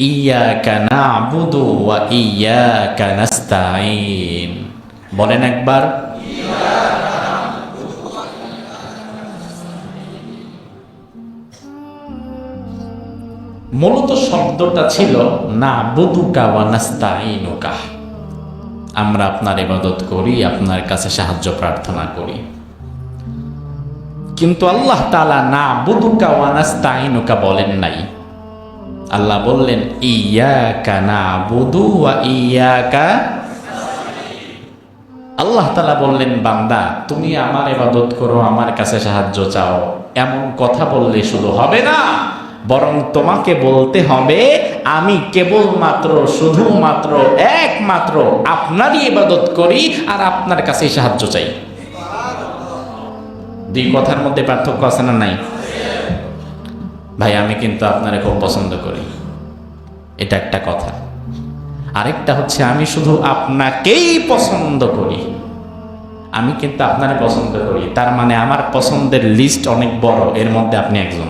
ইয়াকা না'বুদু ওয়া ইয়াকা নাস্তাঈন বলেন একবার। মূলত শব্দটা ছিল না বুদুকা ওয়া নাস্তাঈনুকা। আমরা আপনার ইবাদত করি, আপনার কাছে সাহায্য প্রার্থনা করি। কিন্তু আল্লাহ তালা না বুদুকা ওয়া নাস্তাঈনুকা বলেন নাই। আল্লাহ বললেন, ইয়াকা না ওয়া ইয়াকা আল্লাহ তালা বললেন, বান্দা, তুমি আমার ইবাদত করো, আমার কাছে সাহায্য চাও। এমন কথা বললে শুধু হবে না, বরং তোমাকে বলতে হবে, আমি কেবলমাত্র, শুধুমাত্র, একমাত্র আপনারই ইবাদত করি আর আপনার কাছে সাহায্য চাই। দুই কথার মধ্যে পার্থক্য আছে না নাই? ভাই, আমি কিন্তু আপনারে খুব পছন্দ করি। এটা একটা কথা। আরেকটা হচ্ছে, আমি শুধু আপনাকেই পছন্দ করি। আমি কিন্তু আপনারে পছন্দ করি। তার মানে আমার পছন্দের লিস্ট অনেক বড়, এর মধ্যে আপনি একজন।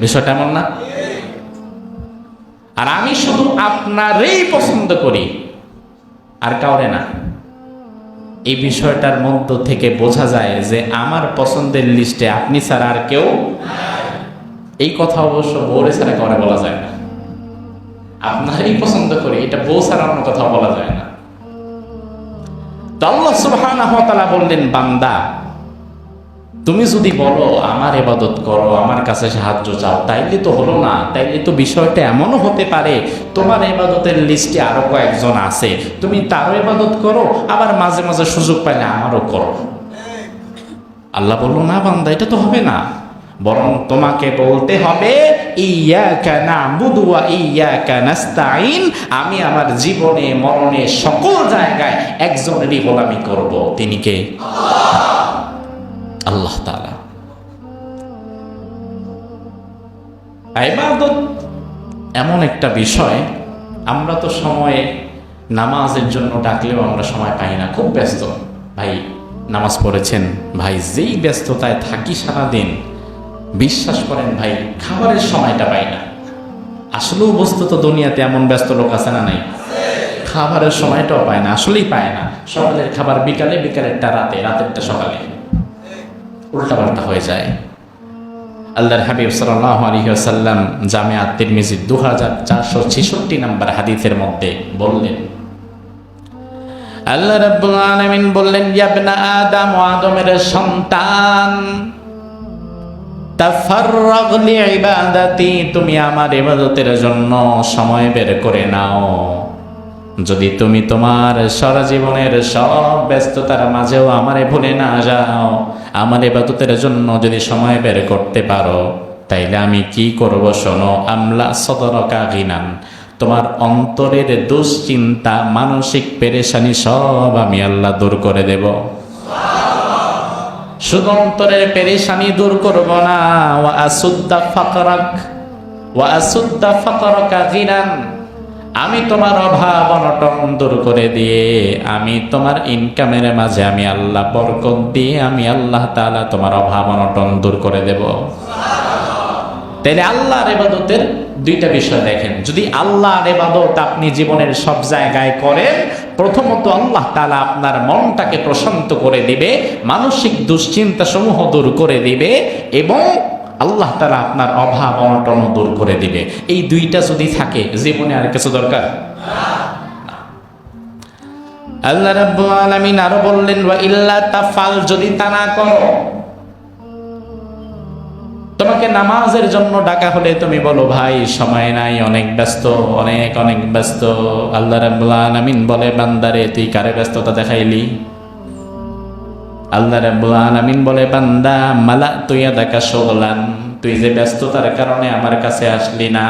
বিষয়টা এমন না? আর আমি শুধু আপনারই পছন্দ করি। আর কাউরে না। এই বিষয়টার মধ্য থেকে বোঝা যায় যে, আমার পছন্দের লিস্টে আপনি ছাড়া আর কেউ এই কথা অবশ্য বউরে ছাড়া কাউরে বলা যায় না। আপনারই পছন্দ করি এটা বউ ছাড়া অন্য কথা বলা যায় না। তো আল্লাহ সুবহানাহু বললেন, বান্দা, তুমি যদি বলো, আমার এবাদত করো, আমার কাছে সাহায্য চাও, তাইলে তো হলো না, তাইলে তো বিষয়টা এমনও হতে পারে, তোমার এবাদতের লিস্টে আরও কয়েকজন আছে, তুমি তারও এবাদত করো, আবার মাঝে মাঝে সুযোগ পাইলে আমারও করো। আল্লাহ বলল, না বান্দা, এটা তো হবে না। বরং তোমাকে বলতে হবে ওয়া ইয়াকা নাস্তাইন আমি আমার জীবনে, মরণে সকল জায়গায় একজনেরই গোলামি করব। তিনি কে? আল্লাহ এমন একটা বিষয়, আমরা তো সময়ে নামাজের জন্য ডাকলেও আমরা সময় পাই না, খুব ব্যস্ত। ভাই, নামাজ পড়েছেন, ভাই, যেই ব্যস্ততায় থাকি সারাদিন বিশ্বাস করেন ভাই, খাবারের সময়টা পাই না। আসলেও বস্তু তো দুনিয়াতে এমন ব্যস্ত লোক আছে না নাই? খাবারের সময়টাও পায় না, আসলেই পায় না। সকালের খাবার বিকালে, বিকালেরটা রাতে, রাতেরটা সকালে। উল্টাপাল্টা হয়ে যায়। আল্লাহর হাবিব সাল্লাহ আলহিহাসাল্লাম জামিয়া তিরমিজি দু হাজার চারশো ছেষট্টি নাম্বার হাদিসের মধ্যে বললেন, আল্লাহ রাব্বুল আলামিন বললেন, ইয়াবনা আদম আদমের সন্তান তুমি আমার ইবাদতের জন্য সময় বের করে নাও। যদি তুমি তোমার সারা জীবনের সব ব্যস্ততার মাঝেও আমারে ভুলে না যাও, আমার ইবাদতের জন্য যদি সময় বের করতে পারো, তাইলে আমি কি করব শোনো? আমলা সদরকা গিনান, তোমার অন্তরের দুশ্চিন্তা, মানসিক পেরেশানি সব আমি আল্লাহ দূর করে দেব। শুধু অন্তরের পেরেশানি দূর করব না। ওয়া আসুদ্দা ফাকরাক, ওয়া আসুদ্দা ফাকরাকা গিনান। আমি তোমার অভাব অনটন দূর করে দিয়ে, আমি তোমার ইনকামের মাঝে আমি আল্লাহ বরকত দিয়ে আমি আল্লাহ তাআলা তোমার অভাব অনটন দূর করে দেব। তাহলে আল্লাহর এবাদতের দুইটা বিষয় দেখেন। যদি আল্লাহর এবাদত আপনি জীবনের সব জায়গায় করেন প্রথমত আল্লাহ তালা আপনার মনটাকে প্রশান্ত করে দিবে, মানসিক দুশ্চিন্তা সমূহ দূর করে দিবে এবং আল্লাহ তালা আপনার অভাব অনটন দূর করে দিবে। এই দুইটা যদি থাকে, জীবনে আর কিছু দরকার? আল্লাহ রাব্বুল আলামিন আরও বললেন, ওয়া ইল্লা তাফাল যদি তা না করো তোমাকে নামাজের জন্য ডাকা হলে তুমি বলো, ভাই, সময় নাই, অনেক ব্যস্ত, অনেক অনেক ব্যস্ত। আল্লাহ আলামিন বলে, বান্দারে, তুই কারে ব্যস্ততা দেখাইলি? আল্লাহ আলামিন বলে, বান্দা মালা তুইয়া দেখা শোগলান। তুই যে ব্যস্ততার কারণে আমার কাছে আসলি না,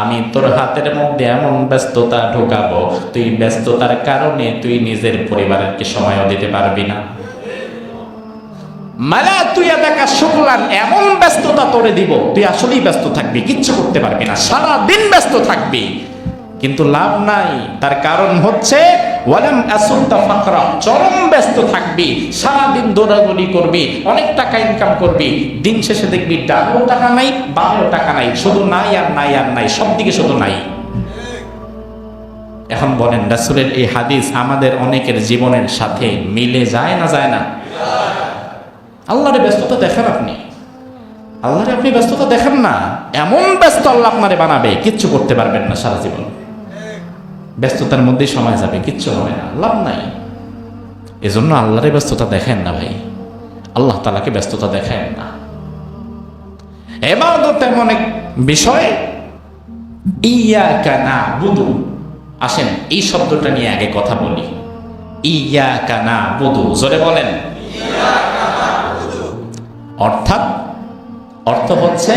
আমি তোর হাতের মধ্যে এমন ব্যস্ততা ঢোকাবো। তুই ব্যস্ততার কারণে তুই নিজের পরিবারকে সময়ও দিতে পারবি না। মালা তুই দেখা শুকলান এমন ব্যস্ততা তোরে দিব, তুই আসলেই ব্যস্ত থাকবি, কিচ্ছু করতে পারবি না সারা দিন ব্যস্ত থাকবি। কিন্তু লাভ নাই, তার কারণ হচ্ছে ওয়ালাম আসুদ্দা ফাকরা, চরম ব্যস্ত থাকবি, সারাদিন দৌড়াদৌড়ি করবি, অনেক টাকা ইনকাম করবি, দিন শেষে দেখবি ডানেও টাকা নাই বামেও টাকা নাই, শুধু নাই আর নাই আর নাই সব দিকে শুধু নাই। এখন বলেন, রাসূলের এই হাদিস আমাদের অনেকের জীবনের সাথে মিলে যায় না যায় না? আল্লাহরে ব্যস্ততা দেখেন আপনি। আল্লাহরে আপনি ব্যস্ততা দেখেন না, এমন ব্যস্ত আল্লাহ আপনারে বানাবে, কিচ্ছু করতে পারবেন না সারা জীবন। ব্যস্ততার মধ্যেই সময় যাবে, কিচ্ছু হবে না, লাভ নাই। এজন্য আল্লাহরে ব্যস্ততা দেখেন না ভাই। আল্লাহ তালাকে ব্যস্ততা দেখেন না। এবাদত তেমন এক বিষয় ইয়া কানা বুধু আসেন, এই শব্দটা নিয়ে আগে কথা বলি। ইয়া কানা বুধু জোরে বলেন। অর্থাৎ অর্থ হচ্ছে,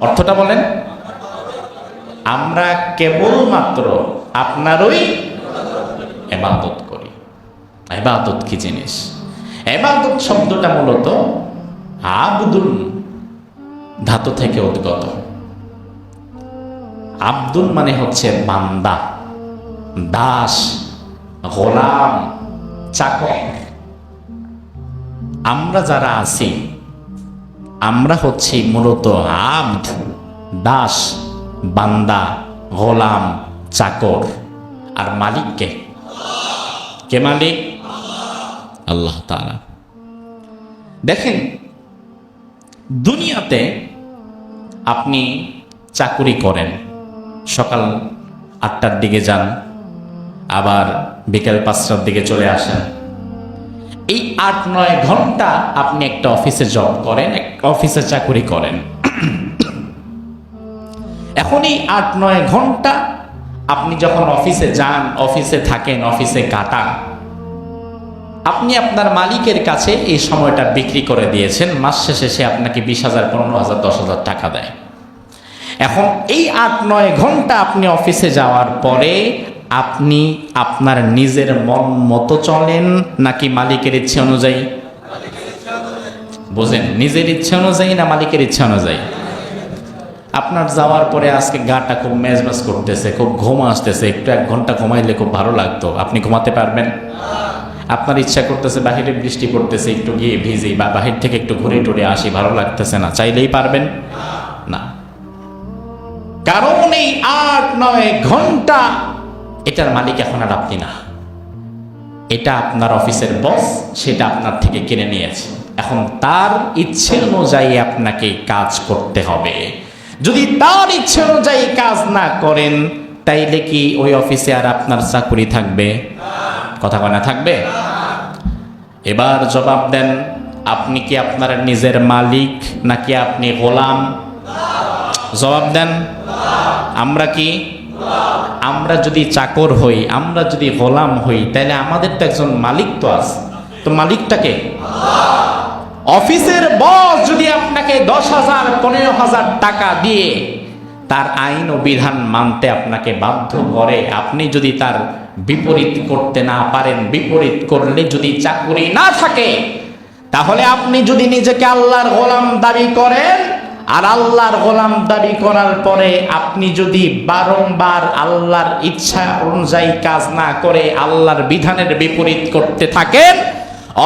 অর্থটা বলেন, আমরা কেবলমাত্র আপনারই এবাদত করি। এবাদত কি জিনিস? এবাদত শব্দটা মূলত আবদুল ধাতু থেকে উদ্গত। আব্দুল মানে হচ্ছে বান্দা, দাস, গোলাম, চাকর। আমরা যারা আছি, আমরা হচ্ছি মূলত আব্দ, দাস, বান্দা, গোলাম, চাকর। আর মালিককে কে মালিক? আল্লাহ তাআলা। দেখেন, দুনিয়াতে আপনি চাকুরি করেন। সকাল আটটার দিকে যান, আবার বিকেল পাঁচটার দিকে চলে আসেন। আট নয় ঘণ্টা আপনি একটা অফিসে জব করেন, এক অফিসে চাকুরি করেন। এখন এই আট নয় ঘণ্টা আপনি যখন অফিসে যান, অফিসে থাকেন, অফিসে কাটান, আপনি আপনার মালিকের কাছে এই সময়টা বিক্রি করে দিয়েছেন, মাস শেষে সে আপনাকে বিশ হাজার, পনেরো হাজার, দশ হাজার টাকা দেয়। এখন এই আট নয় ঘণ্টা আপনি অফিসে যাওয়ার পরে আপনি আপনার নিজের মন মতো চলেন নাকি মালিকের ইচ্ছে অনুযায়ী? বোঝেন, নিজের ইচ্ছে অনুযায়ী না মালিকের ইচ্ছে অনুযায়ী? আপনার যাওয়ার পরে আজকে গাটা খুব মেজমেজ করতেছে, খুব ঘুম আসতেছে, একটু এক ঘণ্টা ঘুমাইলে খুব ভালো লাগতো। আপনি ঘুমাতে পারবেন? আপনার ইচ্ছা করতেছে বাহিরে বৃষ্টি পড়তেছে, একটু গিয়ে ভিজি বা বাহির থেকে একটু ঘুরে টুরে আসি, ভালো লাগতেছে না, চাইলেই পারবেন? না। কারণ এই আট নয় ঘণ্টা এটার মালিক এখন আর আপনি না। এটা আপনার অফিসের বস, সেটা আপনার থেকে কিনে নিয়েছে। এখন তার ইচ্ছে অনুযায়ী আপনাকে কাজ করতে হবে। যদি তার ইচ্ছে অনুযায়ী কাজ না করেন, তাইলে কি ওই অফিসে আর আপনার চাকুরি থাকবে? কথা কনা থাকবে? এবার জবাব দেন, আপনি কি আপনার নিজের মালিক নাকি আপনি গোলাম? জবাব দেন, আমরা কি আমরা যদি চাকর হই, আমরা যদি গোলাম হই, তাহলে আমাদের তো একজন মালিক তো আছে। তো মালিকটাকে অফিসের বস যদি আপনাকে দশ হাজার, পনেরো হাজার টাকা দিয়ে, তার আইন ও বিধান মানতে আপনাকে বাধ্য করে। আপনি যদি তার বিপরীত করতে না পারেন, বিপরীত করলে যদি চাকুরি না থাকে, তাহলে আপনি যদি নিজেকে আল্লাহর গোলাম দাবি করেন আর আল্লাহর গোলাম দাবি করার পরে আপনি যদি বারংবার আল্লাহর ইচ্ছা অনুযায়ী কাজ না করে আল্লাহর বিধানের বিপরীত করতে থাকেন,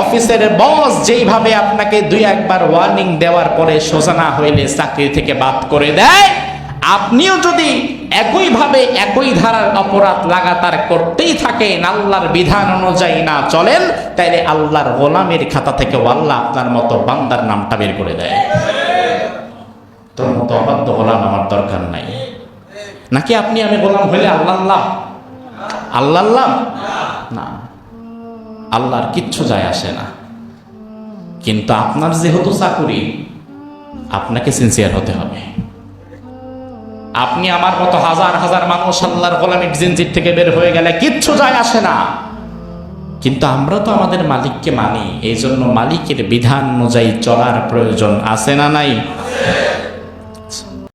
অফিসের বস যেইভাবে আপনাকে দুই একবার ওয়ার্নিং দেওয়ার পরে সোজানা হইলে চাকরি থেকে বাদ করে দেয়, আপনিও যদি একইভাবে একই ধারার অপরাধ লাগাতার করতেই থাকেন, আল্লাহর বিধান অনুযায়ী না চলেন, তাইলে আল্লাহর গোলামের খাতা থেকে আল্লাহ আপনার মতো বান্দার নামটা বের করে দেয়। তোর মতো অবাধ্য গোলাম আমার দরকার নাই। নাকি আপনি আমি গোলাম হইলে আল্লাহ আল্লাহ আল্লাহ আল্লাহ না। আল্লাহর কিচ্ছু যায় আসে না। কিন্তু আপনার যেহেতু চাকুরি, আপনাকে সিনসিয়ার হতে হবে। আপনি আমার মতো হাজার হাজার মানুষ আল্লাহর গোলামির জিনজির থেকে বের হয়ে গেলে কিচ্ছু যায় আসে না। কিন্তু আমরা তো আমাদের মালিককে মানি এই জন্য মালিকের বিধান অনুযায়ী চলার প্রয়োজন আছে না নাই?